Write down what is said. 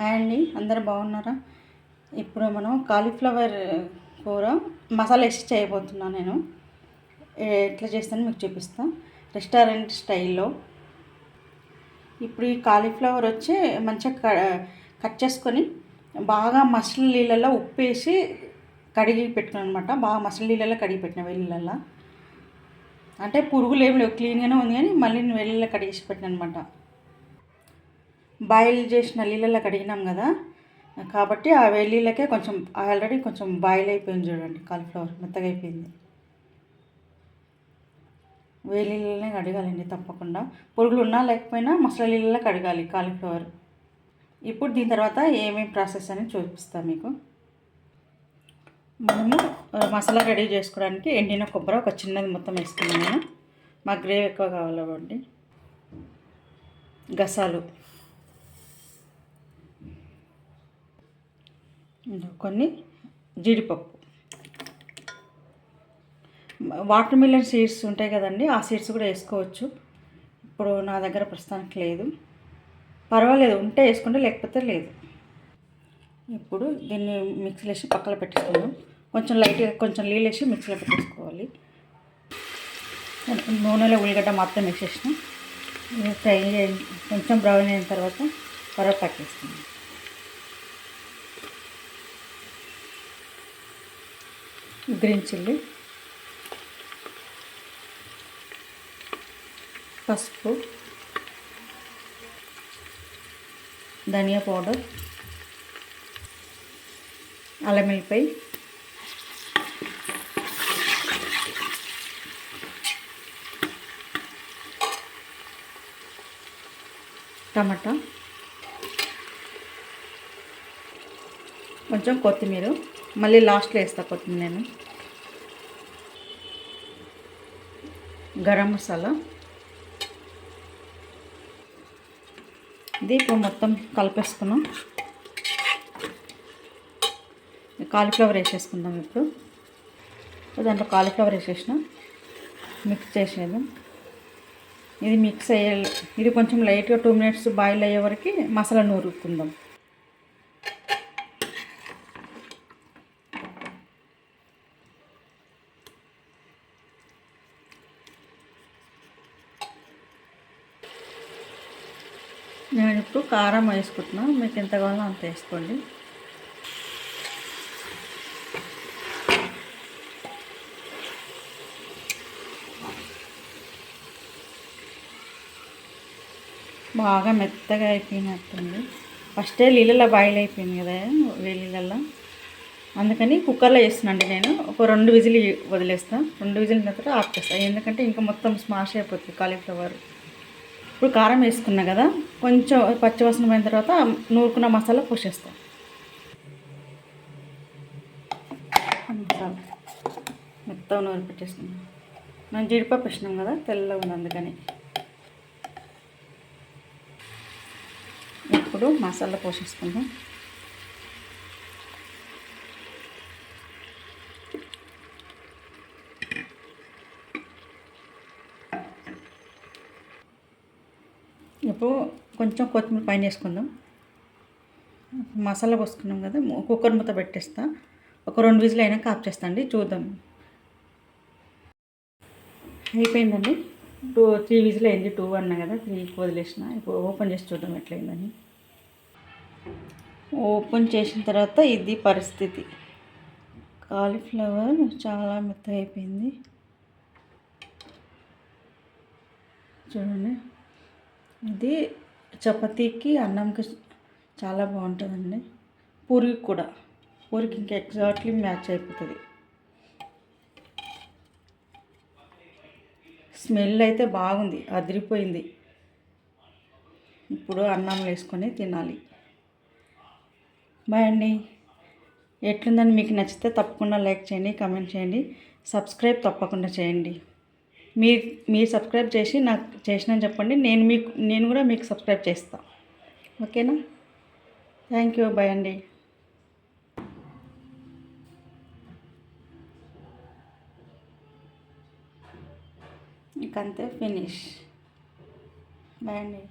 Hi అండి అందరు బాగున్నారా? ఇప్పుడు మనం కాలీఫ్లవర్ కూర మసాలా వేసి చేయబోతున్నాను నేను. ఎట్లా చేస్తానో మీకు చూపిస్తాను రెస్టారెంట్ స్టైల్లో. ఇప్పుడు ఈ కాలీఫ్లవర్ వచ్చి మంచిగా క- కట్ చేసుకొని బాగా మసలి నీళ్ళల్లో ఉప్పు వేసి కడిగి పెట్టుకున్నాను అనమాట బాగా మసలి నీళ్ళల్లో కడిగి పెట్టిన వెల్లుల్లలో. అంటే పురుగులు ఏం లేవు క్లీన్గానే ఉంది కానీ మళ్ళీ వెల్లుల్లి కడిగేసి పెట్టిన అనమాట బాయిల్ చేసిన నీళ్ళలో కడిగినాం కదా. కాబట్టి ఆ వెల్లీలకే కొంచెం ఆల్రెడీ కొంచెం బాయిల్ అయిపోయింది చూడండి కాలీఫ్లవర్ మెత్తగా అయిపోయింది. వేలీలనే కడగాలండి తప్పకుండా. పురుగులు ఉన్నా లేకపోయినా మసాలా నీళ్ళలో కడగాలి కాలీఫ్లవర్. ఇప్పుడు దీని తర్వాత ఏమేమి ప్రాసెస్ అని చూపిస్తాను మీకు. మనము మసాలా రెడీ చేసుకోవడానికి ఎండిన కొబ్బరి ఒక చిన్నది మొత్తం వేసుకున్నాను మాకు గ్రేవ్ గ్రేవీ ఎక్కువ కావాలి కాబట్టి గసాలు. కొన్ని జీడిపప్పు. వాటర్ మిలన్ సీడ్స్ ఉంటాయి కదండి ఆ సీడ్స్ కూడా వేసుకోవచ్చు. ఇప్పుడు నా దగ్గర ప్రస్తుతానికి లేదు. పర్వాలేదు ఉంటే వేసుకుంటే లేకపోతే లేదు. ఇప్పుడు దీన్ని మిక్సీలో వేసి పక్కన పెట్టేసుకుందాం. కొంచెం లైట్గా కొంచెం నీళ్ళు వేసి మిక్సీలో పెట్టేసుకోవాలి. నూనెలో ఉల్లిగడ్డ మాత్రం మిక్స్ ఇది ఫ్రై కొంచెం బ్రౌన్ అయిన తర్వాత కరివేపాకు వేసుకుందాం. గ్రీన్ చిల్లీ పసుపు ధనియా పౌడర్ అల్లం టమాటా కొంచెం కొత్తిమీర మళ్ళీ లాస్ట్లో వేస్తా కొత్తిమీర నేను. గరం మసాలా. ఇది ఇప్పుడు మొత్తం కలిపేసుకున్నాం. కాలీఫ్లవర్ వేసేసుకుందాం ఇప్పుడు. ఇప్పుడు దాంట్లో కాలీఫ్లవర్ వేసేసిన. మిక్స్ చేసేది ఇది మిక్స్ అయ్యే ఇది కొంచెం లైట్గా టూ మినిట్స్ బాయిల్ అయ్యే వరకు మసాలా నూరుకుందాం. నేను ఇప్పుడు కారం వేసుకుంటున్నా. మీకు ఎంత కావాలో అంత వేసుకోండి. బాగా మెత్తగా అయిపోయినట్టుంది. ఫస్టే నీళ్ళలో బాయిల్ అయిపోయింది కదా నీళ్ళల్లో. అందుకని కుక్కర్లో చేస్తున్నాండి నేను. ఒక రెండు విజిల్ వదిలేస్తాను రెండు విజిల్ తర్వాత ఆపేస్తాను ఎందుకంటే ఇంకా మొత్తం స్మాష్ అయిపోతుంది కాలీఫ్లవర్. ఇప్పుడు కారం వేసుకున్నా కదా కొంచెం పచ్చివాసన పోయిన తర్వాత నూరుకున్న మసాలా పోసేస్తాం. చాలు మొత్తం నూరు పెట్టేసుకున్నాం. మనం జీడిపప్పు వేసినాం కదా తెల్లగా ఉంది అందుకని. ఇప్పుడు మసాలా పోసేసుకుందాం. ఇప్పుడు కొంచెం కొత్తిమీర పైన వేసుకుందాం. మసాలా పోసుకున్నాం కదా కుక్కర్ మూత పెట్టేస్తా. ఒక రెండు విజిల్ అయినాక ఆఫ్ చేస్తా అండి చూద్దాం. అయిపోయిందండి? టూ త్రీ విజిల్ అయింది టూ అన్నా కదా త్రీకి వదిలేసిన. ఇప్పుడు ఓపెన్ చేసి చూద్దాం ఎట్లయిందని. ఓపెన్ చేసిన తర్వాత ఇది పరిస్థితి. కాలీఫ్లవర్ చాలా మెత్తగా అయిపోయింది. చూడండి. ఇది చపాతీకి అన్నంకి చాలా బాగుంటుందండి. పూరికి కూడా. పూరికి ఇంకా ఎగ్జాక్ట్లీ మ్యాచ్ అయిపోతుంది. స్మెల్ అయితే బాగుంది అదిరిపోయింది. ఇప్పుడు అన్నం వేసుకొని తినాలి. బాయ్ అండి. ఎట్లుందని మీకు నచ్చితే తప్పకుండా లైక్ చేయండి కమెంట్ చేయండి. సబ్స్క్రైబ్ తప్పకుండా చేయండి. మీరు మీరు సబ్స్క్రైబ్ చేసి నాకు చేసిన చెప్పండి. నేను మీకు నేను కూడా మీకు సబ్స్క్రైబ్ చేస్తాను ఓకేనా? థ్యాంక్ యూ బాయ్ అండి. ఇకంతే ఫినిష్ బాయ్ అండి.